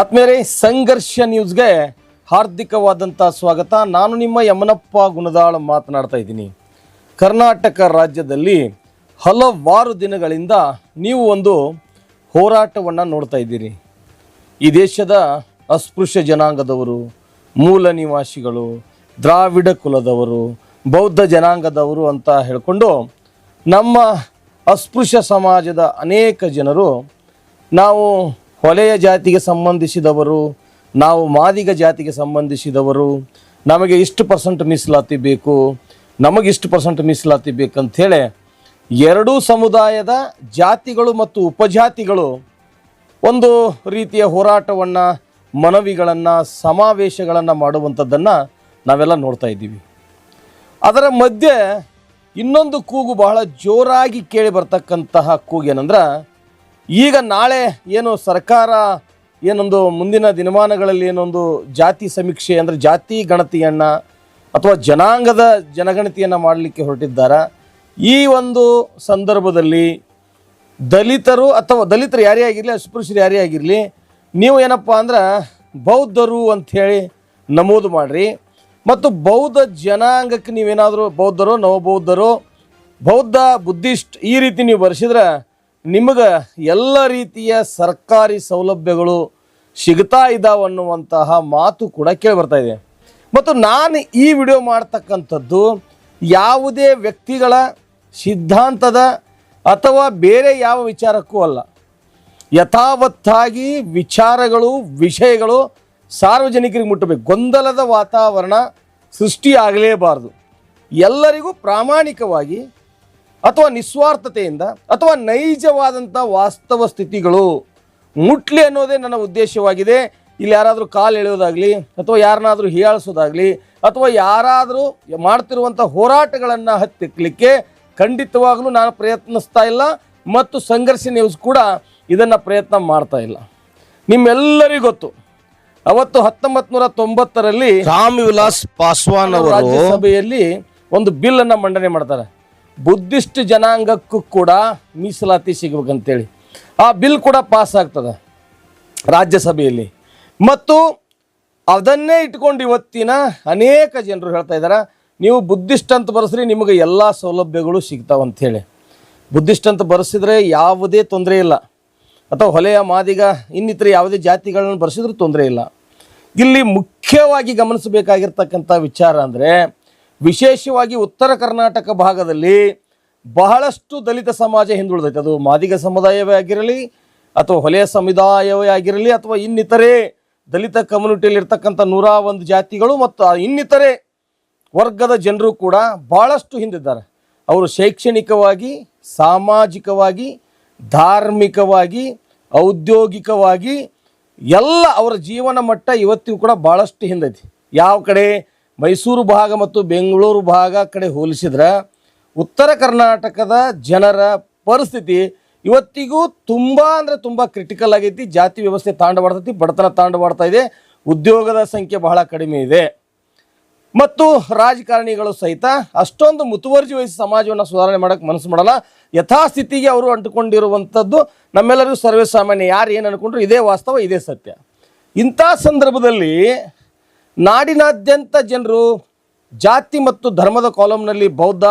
ಆತ್ಮೇರೆ ಸಂಘರ್ಷ ನ್ಯೂಸ್ಗೆ ಹಾರ್ದಿಕವಾದಂಥ ಸ್ವಾಗತ. ನಾನು ನಿಮ್ಮ ಯಮನಪ್ಪ ಗುಣದಾಳ ಮಾತನಾಡ್ತಾ ಇದ್ದೀನಿ. ಕರ್ನಾಟಕ ರಾಜ್ಯದಲ್ಲಿ ಹಲವಾರು ದಿನಗಳಿಂದ ನೀವು ಒಂದು ಹೋರಾಟವನ್ನು ನೋಡ್ತಾ ಇದ್ದೀರಿ. ಈ ದೇಶದ ಅಸ್ಪೃಶ್ಯ ಜನಾಂಗದವರು, ಮೂಲ ನಿವಾಸಿಗಳು, ದ್ರಾವಿಡ ಕುಲದವರು, ಬೌದ್ಧ ಜನಾಂಗದವರು ಅಂತ ಹೇಳಿಕೊಂಡು ನಮ್ಮ ಅಸ್ಪೃಶ್ಯ ಸಮಾಜದ ಅನೇಕ ಜನರು ನಾವು ಹೊಲೆಯ ಜಾತಿಗೆ ಸಂಬಂಧಿಸಿದವರು, ನಾವು ಮಾದಿಗ ಜಾತಿಗೆ ಸಂಬಂಧಿಸಿದವರು, ನಮಗೆ ಇಷ್ಟು ಪರ್ಸೆಂಟ್ ಮೀಸಲಾತಿ ಬೇಕು, ನಮಗೆ ಇಷ್ಟು ಪರ್ಸೆಂಟ್ ಮೀಸಲಾತಿ ಬೇಕಂಥೇಳಿ ಎರಡೂ ಸಮುದಾಯದ ಜಾತಿಗಳು ಮತ್ತು ಉಪಜಾತಿಗಳು ಒಂದು ರೀತಿಯ ಹೋರಾಟವನ್ನು, ಮನವಿಗಳನ್ನು, ಸಮಾವೇಶಗಳನ್ನು ಮಾಡುವಂಥದ್ದನ್ನು ನಾವೆಲ್ಲ ನೋಡ್ತಾ ಇದ್ದೀವಿ. ಅದರ ಮಧ್ಯೆ ಇನ್ನೊಂದು ಕೂಗು ಬಹಳ ಜೋರಾಗಿ ಕೇಳಿ ಬರ್ತಕ್ಕಂತಹ ಕೂಗು ಏನಂದ್ರೆ ಈಗ ನಾಳೆ ಏನು ಸರ್ಕಾರ ಏನೊಂದು ಮುಂದಿನ ದಿನಮಾನಗಳಲ್ಲಿ ಏನೊಂದು ಜಾತಿ ಸಮೀಕ್ಷೆ ಅಂದರೆ ಜಾತಿ ಗಣತಿಯನ್ನು ಅಥವಾ ಜನಾಂಗದ ಜನಗಣತಿಯನ್ನು ಮಾಡಲಿಕ್ಕೆ ಹೊರಟಿದ್ದಾರೆ? ಈ ಒಂದು ಸಂದರ್ಭದಲ್ಲಿ ದಲಿತರು ಅಥವಾ ದಲಿತರು ಯಾರೇ ಆಗಿರಲಿ ಅಸ್ಪೃಶ್ಯರು ಯಾರೇ ಆಗಿರಲಿ, ನೀವು ಏನಪ್ಪ ಅಂದ್ರೆ ಬೌದ್ಧರು ಅಂಥೇಳಿ ನಮೂದು ಮಾಡಿರಿ. ಮತ್ತು ಬೌದ್ಧ ಜನಾಂಗಕ್ಕೆ ನೀವೇನಾದರೂ ಬೌದ್ಧರು ನವಬೌದ್ಧರು ಬೌದ್ಧ ಬುದ್ಧಿಸ್ಟ್ ಈ ರೀತಿ ನೀವು ಬರೆಸಿದ್ರೆ ನಿಮಗೆ ಎಲ್ಲ ರೀತಿಯ ಸರ್ಕಾರಿ ಸೌಲಭ್ಯಗಳು ಸಿಗ್ತಾ ಇದ್ದಾವೆ ಅನ್ನುವಂತಹ ಮಾತು ಕೂಡ ಕೇಳಿ ಬರ್ತಾ ಇದೆ. ಮತ್ತು ನಾನು ಈ ವಿಡಿಯೋ ಮಾಡ್ತಕ್ಕಂಥದ್ದು ಯಾವುದೇ ವ್ಯಕ್ತಿಗಳ ಸಿದ್ಧಾಂತದ ಅಥವಾ ಬೇರೆ ಯಾವ ವಿಚಾರಕ್ಕೂ ಅಲ್ಲ. ಯಥಾವತ್ತಾಗಿ ವಿಚಾರಗಳು, ವಿಷಯಗಳು ಸಾರ್ವಜನಿಕರಿಗೆ ಮುಟ್ಟಬೇಕು. ಗೊಂದಲದ ವಾತಾವರಣ ಸೃಷ್ಟಿಯಾಗಲೇಬಾರದು. ಎಲ್ಲರಿಗೂ ಪ್ರಾಮಾಣಿಕವಾಗಿ ಅಥವಾ ನಿಸ್ವಾರ್ಥತೆಯಿಂದ ಅಥವಾ ನೈಜವಾದಂಥ ವಾಸ್ತವ ಸ್ಥಿತಿಗಳು ಮುಟ್ಲಿ ಅನ್ನೋದೇ ನನ್ನ ಉದ್ದೇಶವಾಗಿದೆ. ಇಲ್ಲಿ ಯಾರಾದರೂ ಕಾಲು ಎಳೆಯೋದಾಗಲಿ ಅಥವಾ ಯಾರನ್ನಾದರೂ ಹೀಯಾಳಿಸೋದಾಗಲಿ ಅಥವಾ ಯಾರಾದರೂ ಮಾಡ್ತಿರುವಂಥ ಹೋರಾಟಗಳನ್ನು ಹತ್ತಿಕ್ಕಲಿಕ್ಕೆ ಖಂಡಿತವಾಗಲೂ ನಾನು ಪ್ರಯತ್ನಿಸ್ತಾ ಇಲ್ಲ ಮತ್ತು ಸಂಘರ್ಷ ನ್ಯೂಸ್ ಕೂಡ ಇದನ್ನು ಪ್ರಯತ್ನ ಮಾಡ್ತಾ ಇಲ್ಲ. ನಿಮ್ಮೆಲ್ಲರಿಗೂ ಗೊತ್ತು ಅವತ್ತು ಹತ್ತೊಂಬತ್ತು ನೂರ ತೊಂಬತ್ತರಲ್ಲಿ ರಾಮ್ ವಿಲಾಸ್ ಪಾಸ್ವಾನ್ ಅವರು ರಾಜ್ಯಸಭೆಯಲ್ಲಿ ಒಂದು ಬಿಲ್ ಅನ್ನ ಮಂಡನೆ ಮಾಡ್ತಾರೆ. ಬುದ್ಧಿಸ್ಟ್ ಜನಾಂಗಕ್ಕೂ ಕೂಡ ಮೀಸಲಾತಿ ಸಿಗಬೇಕಂತೇಳಿ. ಆ ಬಿಲ್ ಕೂಡ ಪಾಸ್ ಆಗ್ತದೆ ರಾಜ್ಯಸಭೆಯಲ್ಲಿ. ಮತ್ತು ಅದನ್ನೇ ಇಟ್ಕೊಂಡು ಇವತ್ತಿನ ಅನೇಕ ಜನರು ಹೇಳ್ತಾ ಇದ್ದಾರೆ, ನೀವು ಬುದ್ಧಿಸ್ಟ್ ಅಂತ ಬರೆಸ್ರಿ, ನಿಮಗೆ ಎಲ್ಲ ಸೌಲಭ್ಯಗಳು ಸಿಗ್ತಾವಂಥೇಳಿ ಬುದ್ಧಿಸ್ಟ್ ಅಂತ ಬರೆಸಿದ್ರೆ ಯಾವುದೇ ತೊಂದರೆ ಇಲ್ಲ. ಅಥವಾ ಹೊಲೆಯ ಮಾದಿಗ ಇನ್ನಿತರ ಯಾವುದೇ ಜಾತಿಗಳನ್ನು ಬರೆಸಿದ್ರೂ ತೊಂದರೆ ಇಲ್ಲ. ಇಲ್ಲಿ ಮುಖ್ಯವಾಗಿ ಗಮನಿಸಬೇಕಾಗಿರ್ತಕ್ಕಂಥ ವಿಚಾರ ಅಂದರೆ ವಿಶೇಷವಾಗಿ ಉತ್ತರ ಕರ್ನಾಟಕ ಭಾಗದಲ್ಲಿ ಬಹಳಷ್ಟು ದಲಿತ ಸಮಾಜ ಹಿಂದುಳಿದೈತೆ. ಅದು ಮಾದಿಗ ಸಮುದಾಯವೇ ಆಗಿರಲಿ ಅಥವಾ ಹೊಲೆಯ ಸಮುದಾಯವೇ ಆಗಿರಲಿ ಅಥವಾ ಇನ್ನಿತರೆ ದಲಿತ ಕಮ್ಯುನಿಟಿಯಲ್ಲಿರ್ತಕ್ಕಂಥ ನೂರ ಒಂದು ಜಾತಿಗಳು ಮತ್ತು ಇನ್ನಿತರೆ ವರ್ಗದ ಜನರು ಕೂಡ ಭಾಳಷ್ಟು ಹಿಂದಿದ್ದಾರೆ. ಅವರು ಶೈಕ್ಷಣಿಕವಾಗಿ, ಸಾಮಾಜಿಕವಾಗಿ, ಧಾರ್ಮಿಕವಾಗಿ, ಔದ್ಯೋಗಿಕವಾಗಿ ಎಲ್ಲ ಅವರ ಜೀವನ ಮಟ್ಟ ಇವತ್ತಿಗೂ ಕೂಡ ಭಾಳಷ್ಟು ಹಿಂದೈತಿ. ಯಾವ ಕಡೆ ಮೈಸೂರು ಭಾಗ ಮತ್ತು ಬೆಂಗಳೂರು ಭಾಗ ಕಡೆ ಹೋಲಿಸಿದ್ರೆ ಉತ್ತರ ಕರ್ನಾಟಕದ ಜನರ ಪರಿಸ್ಥಿತಿ ಇವತ್ತಿಗೂ ತುಂಬ ಅಂದರೆ ತುಂಬ ಕ್ರಿಟಿಕಲ್ ಆಗೈತಿ. ಜಾತಿ ವ್ಯವಸ್ಥೆ ತಾಂಡವಾಡ್ತೈತಿ ಬಡತನ ತಾಂಡವಾಡ್ತಾ ಇದೆ, ಉದ್ಯೋಗದ ಸಂಖ್ಯೆ ಬಹಳ ಕಡಿಮೆ ಇದೆ. ಮತ್ತು ರಾಜಕಾರಣಿಗಳು ಸಹಿತ ಅಷ್ಟೊಂದು ಮುತುವರ್ಜಿ ವಹಿಸಿ ಸಮಾಜವನ್ನು ಸುಧಾರಣೆ ಮಾಡೋಕ್ಕೆ ಮನಸ್ಸು ಮಾಡಲ್ಲ. ಯಥಾಸ್ಥಿತಿಗೆ ಅವರು ಅಂಟುಕೊಂಡಿರುವಂಥದ್ದು ನಮ್ಮೆಲ್ಲರಿಗೂ ಸರ್ವೇ ಸಾಮಾನ್ಯ ಯಾರು ಏನು ಅನ್ಕೊಂಡ್ರು ಇದೇ ವಾಸ್ತವ, ಇದೇ ಸತ್ಯ. ಇಂಥ ಸಂದರ್ಭದಲ್ಲಿ ನಾಡಿನಾದ್ಯಂತ ಜನರು ಜಾತಿ ಮತ್ತು ಧರ್ಮದ ಕಾಲಮ್ನಲ್ಲಿ ಬೌದ್ಧ,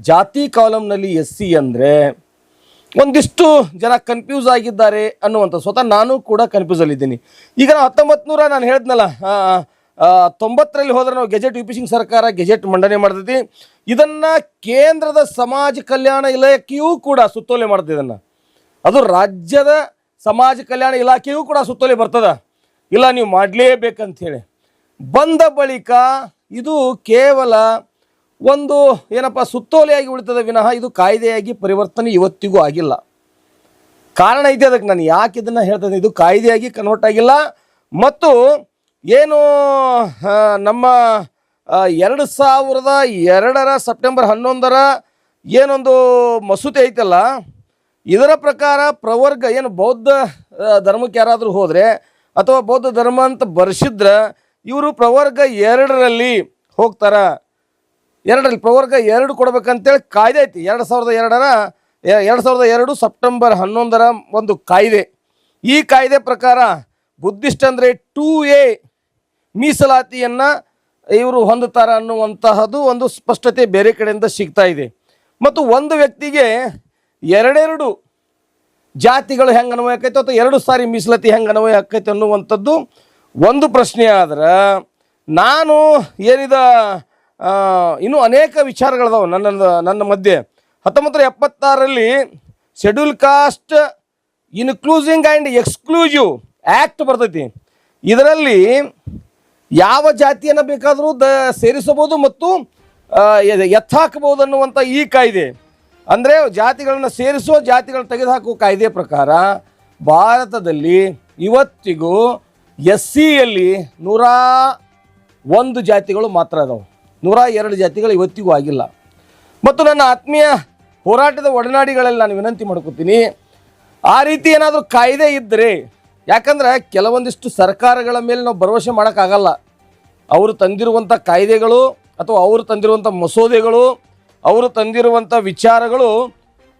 ಜಾತಿ ಕಾಲಮ್ನಲ್ಲಿ ಎಸ್ ಸಿ ಅಂದರೆ ಒಂದಿಷ್ಟು ಜನ ಕನ್ಫ್ಯೂಸ್ ಆಗಿದ್ದಾರೆ ಅನ್ನುವಂಥ ಸ್ವತಃ ನಾನು ಕೂಡ ಕನ್ಫ್ಯೂಸಲ್ಲಿದ್ದೀನಿ ಈಗ ನಾವು ಹತ್ತೊಂಬತ್ತು ನೂರ ನಾನು ಹೇಳಿದ್ನಲ್ಲ ತೊಂಬತ್ತರಲ್ಲಿ ಹೋದರೆ ನಾವು ಗೆಜೆಟ್ ಯು ಪಿ ಸಿಂಗ್ ಸರ್ಕಾರ ಗೆಜೆಟ್ ಮಂಡನೆ ಮಾಡ್ತೈತಿ. ಇದನ್ನು ಕೇಂದ್ರದ ಸಮಾಜ ಕಲ್ಯಾಣ ಇಲಾಖೆಯೂ ಕೂಡ ಸುತ್ತೋಲೆ ಮಾಡ್ತದೆ ಇದನ್ನು. ಅದು ರಾಜ್ಯದ ಸಮಾಜ ಕಲ್ಯಾಣ ಇಲಾಖೆಯೂ ಕೂಡ ಸುತ್ತೋಲೆ ಬರ್ತದ. ಇಲ್ಲ ನೀವು ಮಾಡಲೇಬೇಕಂಥೇಳಿ ಬಂದ ಬಳಿಕ ಇದು ಕೇವಲ ಒಂದು ಏನಪ್ಪ ಸುತ್ತೋಲೆಯಾಗಿ ಉಳಿತದ ವಿನಃ ಇದು ಕಾಯ್ದೆಯಾಗಿ ಪರಿವರ್ತನೆ ಇವತ್ತಿಗೂ ಆಗಿಲ್ಲ. ಕಾರಣ ಇದೆ ಅದಕ್ಕೆ ನಾನು ಯಾಕೆ ಇದನ್ನು ಹೇಳ್ತದೆ ಇದು ಕಾಯ್ದೆಯಾಗಿ ಕನ್ವರ್ಟ್ ಆಗಿಲ್ಲ. ಮತ್ತು ಏನು ನಮ್ಮ ಎರಡು ಸಾವಿರದ ಎರಡರ ಸೆಪ್ಟೆಂಬರ್ ಹನ್ನೊಂದರ ಏನೊಂದು ಮಸೂದೆ ಐತಲ್ಲ, ಇದರ ಪ್ರಕಾರ ಪ್ರವರ್ಗ, ಏನು ಬೌದ್ಧ ಧರ್ಮಕ್ಕೆ ಯಾರಾದರೂ ಹೋದರೆ ಅಥವಾ ಬೌದ್ಧ ಧರ್ಮ ಅಂತ ಬರ್ಸಿದ್ರೆ ಇವರು ಪ್ರವರ್ಗ ಎರಡರಲ್ಲಿ ಹೋಗ್ತಾರ. ಎರಡರಲ್ಲಿ ಪ್ರವರ್ಗ ಎರಡು ಕೊಡ್ಬೇಕಂತೇಳಿ ಕಾಯ್ದೆ ಐತಿ. ಎರಡು ಸಾವಿರದ ಎರಡರ, ಎರಡು ಸಾವಿರದ ಎರಡು ಸೆಪ್ಟೆಂಬರ್ ಹನ್ನೊಂದರ ಒಂದು ಕಾಯ್ದೆ. ಈ ಕಾಯ್ದೆ ಪ್ರಕಾರ ಬುದ್ಧಿಸ್ಟ್ ಅಂದರೆ ಟೂ ಎ ಮೀಸಲಾತಿಯನ್ನು ಇವರು ಹೊಂದುತ್ತಾರೆ ಅನ್ನುವಂತಹದ್ದು ಒಂದು ಸ್ಪಷ್ಟತೆ ಬೇರೆ ಕಡೆಯಿಂದ ಸಿಗ್ತಾ ಇದೆ. ಮತ್ತು ಒಂದು ವ್ಯಕ್ತಿಗೆ ಎರಡೆರಡು ಜಾತಿಗಳು ಹೆಂಗೆ ಅನ್ವಯ ಆಕೈತೆ ಅಥವಾ ಎರಡು ಸಾರಿ ಮೀಸಲಾತಿ ಹೆಂಗೆ ಅನ್ವಯ ಆಕೈತೆ ಅನ್ನುವಂಥದ್ದು ಒಂದು ಪ್ರಶ್ನೆ ಆದ್ರೆ, ನಾನು ಏನಿದ ಇನ್ನೂ ಅನೇಕ ವಿಚಾರಗಳದಾವೆ ನನ್ನ ನನ್ನ ಮಧ್ಯೆ. ಹತ್ತೊಂಬತ್ತು ನೂರ ಎಪ್ಪತ್ತಾರರಲ್ಲಿ schedule caste including and exclusive act ಬರ್ತೈತಿ. ಇದರಲ್ಲಿ ಯಾವ ಜಾತಿಯನ್ನು ಬೇಕಾದರೂ ದ, ಸೇರಿಸಬಹುದು ಮತ್ತು ಎತ್ತಾಕಬಹುದು ಅನ್ನುವಂಥ ಈ ಕಾಯ್ದೆ. ಅಂದರೆ ಜಾತಿಗಳನ್ನು ಸೇರಿಸುವ ಜಾತಿಗಳನ್ನು ತೆಗೆದುಹಾಕುವ ಕಾಯ್ದೆ ಪ್ರಕಾರ ಭಾರತದಲ್ಲಿ ಇವತ್ತಿಗೂ ಎಸ್ ಸಿಯಲ್ಲಿ ನೂರ ಒಂದು ಜಾತಿಗಳು ಮಾತ್ರ ಅದಾವೆ. ನೂರ ಎರಡು ಜಾತಿಗಳು ಇವತ್ತಿಗೂ ಆಗಿಲ್ಲ. ಮತ್ತು ನನ್ನ ಆತ್ಮೀಯ ಹೋರಾಟದ ಒಡನಾಡಿಗಳಲ್ಲಿ ನಾನು ವಿನಂತಿ ಮಾಡ್ಕೋತೀನಿ, ಆ ರೀತಿ ಏನಾದರೂ ಕಾಯ್ದೆ ಇದ್ದರೆ ಯಾಕಂದ್ರೆ ಕೆಲವೊಂದಿಷ್ಟು ಸರ್ಕಾರಗಳ ಮೇಲೆ ನಾವು ಭರವಸೆ ಮಾಡೋಕ್ಕಾಗಲ್ಲ. ಅವರು ತಂದಿರುವಂಥ ಕಾಯ್ದೆಗಳು ಅಥವಾ ಅವರು ತಂದಿರುವಂಥ ಮಸೂದೆಗಳು, ಅವರು ತಂದಿರುವಂಥ ವಿಚಾರಗಳು,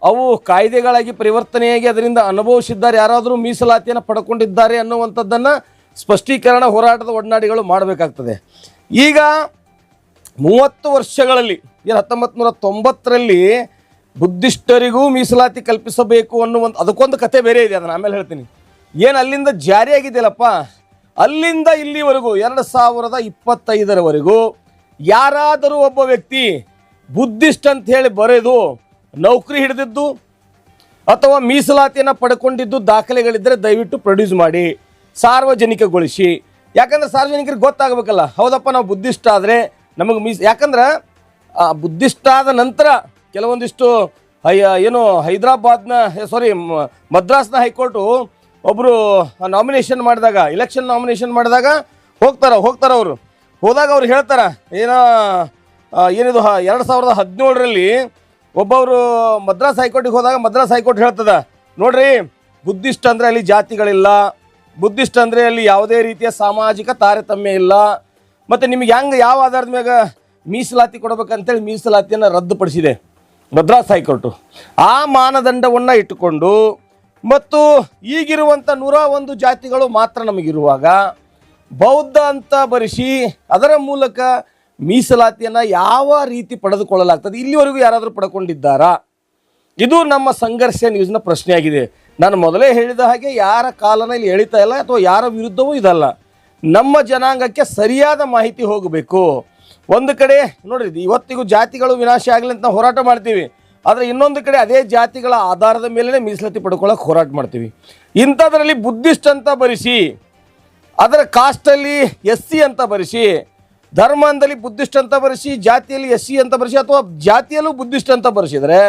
ಅವು ಕಾಯ್ದೆಗಳಾಗಿ ಪರಿವರ್ತನೆಯಾಗಿ ಅದರಿಂದ ಅನುಭವಿಸಿದ್ದಾರೆ, ಯಾರಾದರೂ ಮೀಸಲಾತಿಯನ್ನು ಪಡ್ಕೊಂಡಿದ್ದಾರೆ ಅನ್ನುವಂಥದ್ದನ್ನು ಸ್ಪಷ್ಟೀಕರಣ ಹೋರಾಟದ ಒಡನಾಡಿಗಳು ಮಾಡಬೇಕಾಗ್ತದೆ. ಈಗ ಮೂವತ್ತು ವರ್ಷಗಳಲ್ಲಿ, ಏನು ಹತ್ತೊಂಬತ್ತು ನೂರ ತೊಂಬತ್ತರಲ್ಲಿ ಬುದ್ಧಿಸ್ಟರಿಗೂ ಮೀಸಲಾತಿ ಕಲ್ಪಿಸಬೇಕು ಅನ್ನುವಂಥ ಅದಕ್ಕೊಂದು ಕತೆ ಬೇರೆ ಇದೆ, ಅದನ್ನು ಆಮೇಲೆ ಹೇಳ್ತೀನಿ. ಏನು ಅಲ್ಲಿಂದ ಜಾರಿಯಾಗಿದೆಯಲ್ಲಪ್ಪ? ಅಲ್ಲಿಂದ ಇಲ್ಲಿವರೆಗೂ, ಎರಡು ಸಾವಿರದ ಇಪ್ಪತ್ತೈದರವರೆಗೂ ಯಾರಾದರೂ ಒಬ್ಬ ವ್ಯಕ್ತಿ ಬುದ್ಧಿಸ್ಟ್ ಅಂತ ಹೇಳಿ ಬರೆದು ನೌಕರಿ ಹಿಡಿದಿದ್ದು ಅಥವಾ ಮೀಸಲಾತಿಯನ್ನು ಪಡ್ಕೊಂಡಿದ್ದು ದಾಖಲೆಗಳಿದ್ದರೆ ದಯವಿಟ್ಟು ಪ್ರೊಡ್ಯೂಸ್ ಮಾಡಿ. ಸಾರ್ವಜನಿಕಗೊಳಿಸಿ. ಯಾಕಂದ್ರೆ ಸಾರ್ವಜನಿಕರಿಗೆ ಗೊತ್ತಾಗಬೇಕಲ್ಲ. ಹೌದಪ್ಪ, ನಾವು ಬುದ್ಧಿಸ್ಟ್ ಆದರೆ ನಮಗೆ ಮೀಸ್, ಯಾಕಂದ್ರೆ ಬುದ್ಧಿಸ್ಟ್ ಆದ ನಂತರ ಕೆಲವೊಂದಿಷ್ಟು ಹೈ, ಏನು ಹೈದರಾಬಾದ್ನ ಸಾರಿ ಮದ್ರಾಸ್ನ ಹೈಕೋರ್ಟು ಒಬ್ಬರು ನಾಮಿನೇಷನ್ ಮಾಡಿದಾಗ ಇಲೆಕ್ಷನ್ ನಾಮಿನೇಷನ್ ಮಾಡಿದಾಗ ಹೋಗ್ತಾರೆ ಹೋಗ್ತಾರೆ ಅವರು. ಹೋದಾಗ ಅವ್ರು ಹೇಳ್ತಾರ, ಏನೋ ಏನಿದು ಎರಡು ಸಾವಿರದ ಹದಿನೇಳರಲ್ಲಿ ಒಬ್ಬವರು ಮದ್ರಾಸ್ ಹೈಕೋರ್ಟಿಗೆ ಹೋದಾಗ ಮದ್ರಾಸ್ ಹೈಕೋರ್ಟ್ ಹೇಳ್ತದ, ನೋಡ್ರಿ ಬುದ್ಧಿಸ್ಟ್ ಅಂದರೆ ಅಲ್ಲಿ ಜಾತಿಗಳಿಲ್ಲ ಬುದ್ಧಿಸ್ಟ್ ಅಂದರೆ ಅಲ್ಲಿ ಯಾವುದೇ ರೀತಿಯ ಸಾಮಾಜಿಕ ತಾರತಮ್ಯ ಇಲ್ಲ. ಮತ್ತು ನಿಮಗೆ ಹೆಂಗೆ ಯಾವ ಆಧಾರದ ಮ್ಯಾಗ ಮೀಸಲಾತಿ ಕೊಡಬೇಕಂತೇಳಿ ಮೀಸಲಾತಿಯನ್ನು ರದ್ದುಪಡಿಸಿದೆ ಮದ್ರಾಸ್ ಹೈಕೋರ್ಟು. ಆ ಮಾನದಂಡವನ್ನು ಇಟ್ಟುಕೊಂಡು ಮತ್ತು ಈಗಿರುವಂಥ ನೂರ ಒಂದು ಜಾತಿಗಳು ಮಾತ್ರ ನಮಗಿರುವಾಗ ಬೌದ್ಧ ಅಂತ ಬರೆಸಿ ಅದರ ಮೂಲಕ ಮೀಸಲಾತಿಯನ್ನು ಯಾವ ರೀತಿ ಪಡೆದುಕೊಳ್ಳಲಾಗ್ತದೆ? ಇಲ್ಲಿವರೆಗೂ ಯಾರಾದರೂ ಪಡ್ಕೊಂಡಿದ್ದಾರಾ? ಇದು ನಮ್ಮ ಸಂಘರ್ಷ ನ್ಯೂಸ್ನ ಪ್ರಶ್ನೆಯಾಗಿದೆ. ನಾನು ಮೊದಲೇ ಹೇಳಿದ ಹಾಗೆ ಯಾರ ಕಾಲನ ಇಲ್ಲಿ ಎಳಿತಾ ಇಲ್ಲ ಅಥವಾ ಯಾರ ವಿರುದ್ಧವೂ ಇದಲ್ಲ. ನಮ್ಮ ಜನಾಂಗಕ್ಕೆ ಸರಿಯಾದ ಮಾಹಿತಿ ಹೋಗಬೇಕು. ಒಂದು ಕಡೆ ನೋಡ್ರಿ ಇವತ್ತಿಗೂ ಜಾತಿಗಳು ವಿನಾಶ ಆಗಲಿ ಅಂತ ಹೋರಾಟ ಮಾಡ್ತೀವಿ. ಆದರೆ ಇನ್ನೊಂದು ಕಡೆ ಅದೇ ಜಾತಿಗಳ ಆಧಾರದ ಮೇಲೆ ಮೀಸಲಾತಿ ಪಡ್ಕೊಳ್ಳೋಕೆ ಹೋರಾಟ ಮಾಡ್ತೀವಿ. ಇಂಥದ್ರಲ್ಲಿ ಬುದ್ಧಿಸ್ಟ್ ಅಂತ ಬರೆಸಿ, ಅದರ ಕಾಸ್ಟಲ್ಲಿ ಎಸ್ ಸಿ ಅಂತ ಬರೆಸಿ ಧರ್ಮದಲ್ಲಿ ಬುದ್ಧಿಸ್ಟ್ ಅಂತ ಬರೆಸಿ, ಜಾತಿಯಲ್ಲಿ ಎಸ್ ಸಿ ಅಂತ ಬರೆಸಿ ಅಥವಾ ಜಾತಿಯಲ್ಲೂ ಬುದ್ಧಿಸ್ಟ್ ಅಂತ ಬರೆಸಿದರೆ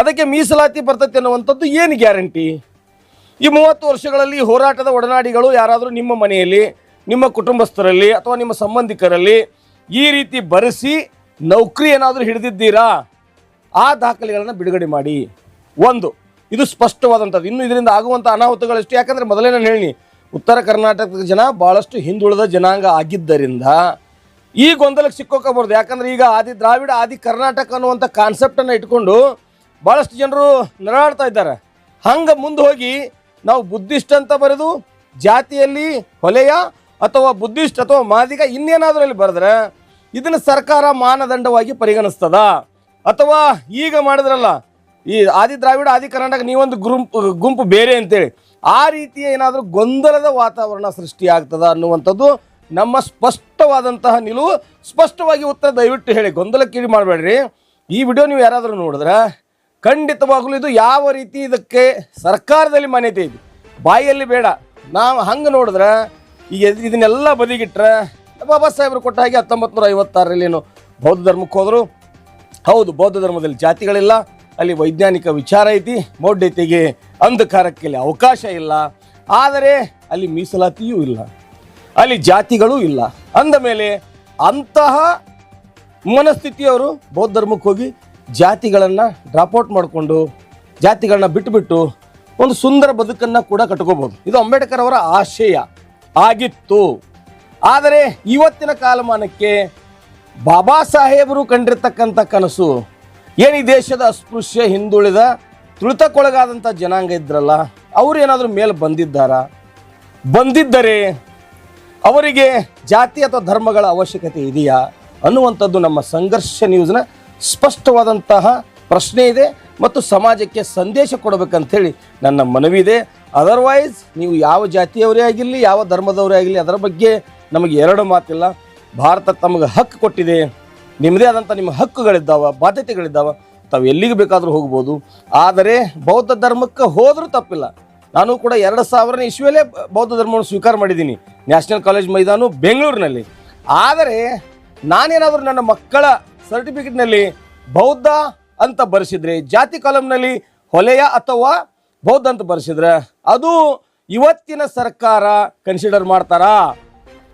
ಅದಕ್ಕೆ ಮೀಸಲಾತಿ ಬರ್ತೈತೆ ಅನ್ನುವಂಥದ್ದು ಏನು ಗ್ಯಾರಂಟಿ? ಈ ಮೂವತ್ತು ವರ್ಷಗಳಲ್ಲಿ ಹೋರಾಟದ ಒಡನಾಡಿಗಳು ಯಾರಾದರೂ ನಿಮ್ಮ ಮನೆಯಲ್ಲಿ, ನಿಮ್ಮ ಕುಟುಂಬಸ್ಥರಲ್ಲಿ ಅಥವಾ ನಿಮ್ಮ ಸಂಬಂಧಿಕರಲ್ಲಿ ಈ ರೀತಿ ಬರೆಸಿ ನೌಕರಿ ಏನಾದರೂ ಹಿಡಿದಿದ್ದೀರಾ? ಆ ದಾಖಲೆಗಳನ್ನು ಬಿಡುಗಡೆ ಮಾಡಿ. ಒಂದು, ಇದು ಸ್ಪಷ್ಟವಾದಂಥದ್ದು. ಇನ್ನು ಇದರಿಂದ ಆಗುವಂಥ ಅನಾಹುತಗಳಷ್ಟು, ಯಾಕಂದರೆ ಮೊದಲೇ ನಾನು ಹೇಳಿ ಉತ್ತರ ಕರ್ನಾಟಕದ ಜನ ಭಾಳಷ್ಟು ಹಿಂದುಳಿದ ಜನಾಂಗ ಆಗಿದ್ದರಿಂದ ಈ ಗೊಂದಲಕ್ಕೆ ಸಿಕ್ಕೋಕಬಾರ್ದು. ಯಾಕಂದ್ರೆ ಈಗ ಆದಿ ದ್ರಾವಿಡ, ಆದಿ ಕರ್ನಾಟಕ ಅನ್ನುವಂಥ ಕಾನ್ಸೆಪ್ಟನ್ನು ಇಟ್ಕೊಂಡು ಭಾಳಷ್ಟು ಜನರು ನರಾಡ್ತಾ ಇದ್ದಾರೆ. ಹಂಗೆ ಮುಂದೆ ಹೋಗಿ ನಾವು ಬುದ್ಧಿಸ್ಟ್ ಅಂತ ಬರೆದು ಜಾತಿಯಲ್ಲಿ ಹೊಲೆಯ ಅಥವಾ ಬುದ್ಧಿಸ್ಟ್ ಅಥವಾ ಮಾದಿಗ ಇನ್ನೇನಾದರೂ ಅಲ್ಲಿ ಬರೆದ್ರೆ ಇದನ್ನು ಸರ್ಕಾರ ಮಾನದಂಡವಾಗಿ ಪರಿಗಣಿಸ್ತದ? ಅಥವಾ ಈಗ ಮಾಡಿದ್ರಲ್ಲ, ಈ ಆದಿ ದ್ರಾವಿಡ, ಆದಿ ಕರ್ನಾಟಕ ನೀವೊಂದು ಗುಂಪು ಗುಂಪು ಬೇರೆ ಅಂತೇಳಿ, ಆ ರೀತಿಯ ಏನಾದರೂ ಗೊಂದಲದ ವಾತಾವರಣ ಸೃಷ್ಟಿಯಾಗ್ತದ ಅನ್ನುವಂಥದ್ದು ನಮ್ಮ ಸ್ಪಷ್ಟವಾದಂತಹ ನಿಲುವು. ಸ್ಪಷ್ಟವಾಗಿ ಉತ್ತರ ದಯವಿಟ್ಟು ಹೇಳಿ, ಗೊಂದಲಕ್ಕೀಡು ಮಾಡಬೇಡ್ರಿ. ಈ ವಿಡಿಯೋ ನೀವು ಯಾರಾದರೂ ನೋಡಿದ್ರೆ ಖಂಡಿತವಾಗಲೂ ಇದು ಯಾವ ರೀತಿ ಇದಕ್ಕೆ ಸರ್ಕಾರದಲ್ಲಿ ಮಾನ್ಯತೆ ಇದೆ ಬಾಯಲ್ಲಿ ಬೇಡ. ನಾವು ಹಂಗೆ ನೋಡಿದ್ರೆ ಈಗ ಇದ್- ಇದನ್ನೆಲ್ಲ ಬದಿಗಿಟ್ರೆ ಬಾಬಾ ಸಾಹೇಬರು ಕೊಟ್ಟ ಹಾಗೆ ಹತ್ತೊಂಬತ್ತು ನೂರ ಐವತ್ತಾರರಲ್ಲಿ ಏನು ಬೌದ್ಧ ಧರ್ಮಕ್ಕೆ ಹೋದರು. ಹೌದು, ಬೌದ್ಧ ಧರ್ಮದಲ್ಲಿ ಜಾತಿಗಳಿಲ್ಲ. ಅಲ್ಲಿ ವೈಜ್ಞಾನಿಕ ವಿಚಾರ ಐತಿ. ಮೌಢ್ಯತೆಗೆ ಅಂಧಕಾರಕ್ಕೆ ಅವಕಾಶ ಇಲ್ಲ. ಆದರೆ ಅಲ್ಲಿ ಮೀಸಲಾತಿಯೂ ಇಲ್ಲ. ಅಲ್ಲಿ ಜಾತಿಗಳೂ ಇಲ್ಲ. ಅಂದ ಮೇಲೆ ಅಂತಹ ಮನಸ್ಥಿತಿಯವರು ಬೌದ್ಧ ಧರ್ಮಕ್ಕೆ ಹೋಗಿ ಜಾತಿಗಳನ್ನು ಡ್ರಾಪ್ಔಟ್ ಮಾಡಿಕೊಂಡು ಜಾತಿಗಳನ್ನ ಬಿಟ್ಟುಬಿಟ್ಟು ಒಂದು ಸುಂದರ ಬದುಕನ್ನು ಕೂಡ ಕಟ್ಕೋಬೋದು ಇದು ಅಂಬೇಡ್ಕರ್ ಅವರ ಆಶಯ. ಆಗಿತ್ತು. ಆದರೆ ಇವತ್ತಿನ ಕಾಲಮಾನಕ್ಕೆ ಬಾಬಾ ಸಾಹೇಬರು ಕಂಡಿರ್ತಕ್ಕಂಥ ಕನಸು, ಏನು ಈ ದೇಶದ ಅಸ್ಪೃಶ್ಯ ಹಿಂದುಳಿದ ತುಳಿತಕ್ಕೊಳಗಾದಂಥ ಜನಾಂಗ ಇದ್ರಲ್ಲ, ಅವ್ರು ಏನಾದರೂ ಮೇಲೆ ಬಂದಿದ್ದಾರಾ? ಬಂದಿದ್ದರೆ ಅವರಿಗೆ ಜಾತಿ ಅಥವಾ ಧರ್ಮಗಳ ಅವಶ್ಯಕತೆ ಇದೆಯಾ ಅನ್ನುವಂಥದ್ದು ನಮ್ಮ ಸಂಘರ್ಷ ನ್ಯೂಸ್ನ ಸ್ಪಷ್ಟವಾದಂತಹ ಪ್ರಶ್ನೆ ಇದೆ ಮತ್ತು ಸಮಾಜಕ್ಕೆ ಸಂದೇಶ ಕೊಡಬೇಕಂಥೇಳಿ ನನ್ನ ಮನವಿ ಇದೆ ಅದರ್ವೈಸ್ ನೀವು ಯಾವ ಜಾತಿಯವರೇ ಆಗಿರಲಿ, ಯಾವ ಧರ್ಮದವರೇ ಆಗಿರಲಿ, ಅದರ ಬಗ್ಗೆ ನಮಗೆ ಎರಡು ಮಾತಿಲ್ಲ. ಭಾರತ ತಮಗೆ ಹಕ್ಕು ಕೊಟ್ಟಿದೆ. ನಿಮ್ಮದೇ ಆದಂಥ ನಿಮ್ಮ ಹಕ್ಕುಗಳಿದ್ದಾವ, ಬಾಧ್ಯತೆಗಳಿದ್ದಾವ, ತಾವು ಎಲ್ಲಿಗೆ ಬೇಕಾದರೂ ಹೋಗ್ಬೋದು. ಆದರೆ ಬೌದ್ಧ ಧರ್ಮಕ್ಕೆ ಹೋದರೂ ತಪ್ಪಿಲ್ಲ. ನಾನು ಕೂಡ ಎರಡು ಸಾವಿರನೇ ಇಸ್ವಿಯಲ್ಲೇ ಬೌದ್ಧ ಧರ್ಮವನ್ನು ಸ್ವೀಕಾರ ಮಾಡಿದ್ದೀನಿ, ನ್ಯಾಷನಲ್ ಕಾಲೇಜ್ ಮೈದಾನು ಬೆಂಗಳೂರಿನಲ್ಲಿ. ಆದರೆ ನಾನೇನಾದರೂ ನನ್ನ ಮಕ್ಕಳ ಸರ್ಟಿಫಿಕೇಟ್ನಲ್ಲಿ ಬೌದ್ಧ ಅಂತ ಬರೆಸಿದ್ರೆ, ಜಾತಿ ಕಾಲಮ್ನಲ್ಲಿ ಹೊಲೆಯ ಅಥವಾ ಬೌದ್ಧ ಅಂತ ಬರೆಸಿದ್ರೆ, ಅದು ಇವತ್ತಿನ ಸರ್ಕಾರ ಕನ್ಸಿಡರ್ ಮಾಡ್ತಾರಾ?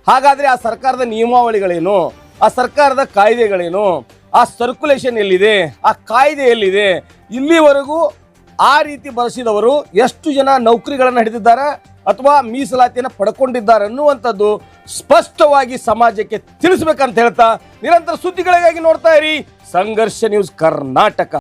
ಹಾಗಾದ್ರೆ ಆ ಸರ್ಕಾರದ ನಿಯಮಾವಳಿಗಳೇನು? ಆ ಸರ್ಕಾರದ ಕಾಯ್ದೆಗಳೇನು? ಆ ಸರ್ಕ್ಯುಲೇಷನ್ ಎಲ್ಲಿದೆ? ಆ ಕಾಯ್ದೆ ಎಲ್ಲಿದೆ? ಇಲ್ಲಿವರೆಗೂ ಆ ರೀತಿ ಬಳಸಿದವರು ಎಷ್ಟು ಜನ ನೌಕರಿಗಳನ್ನು ಹಿಡಿದಿದ್ದಾರೆ ಅಥವಾ ಮೀಸಲಾತಿಯನ್ನು ಪಡ್ಕೊಂಡಿದ್ದಾರೆ ಅನ್ನುವಂಥದ್ದು ಸ್ಪಷ್ಟವಾಗಿ ಸಮಾಜಕ್ಕೆ ತಿಳಿಸ್ಬೇಕಂತ ಹೇಳ್ತಾ ನಿರಂತರ ಸುದ್ದಿಗಳಿಗಾಗಿ ನೋಡ್ತಾ ಇರಿ ಸಂಘರ್ಷ ನ್ಯೂಸ್ ಕರ್ನಾಟಕ.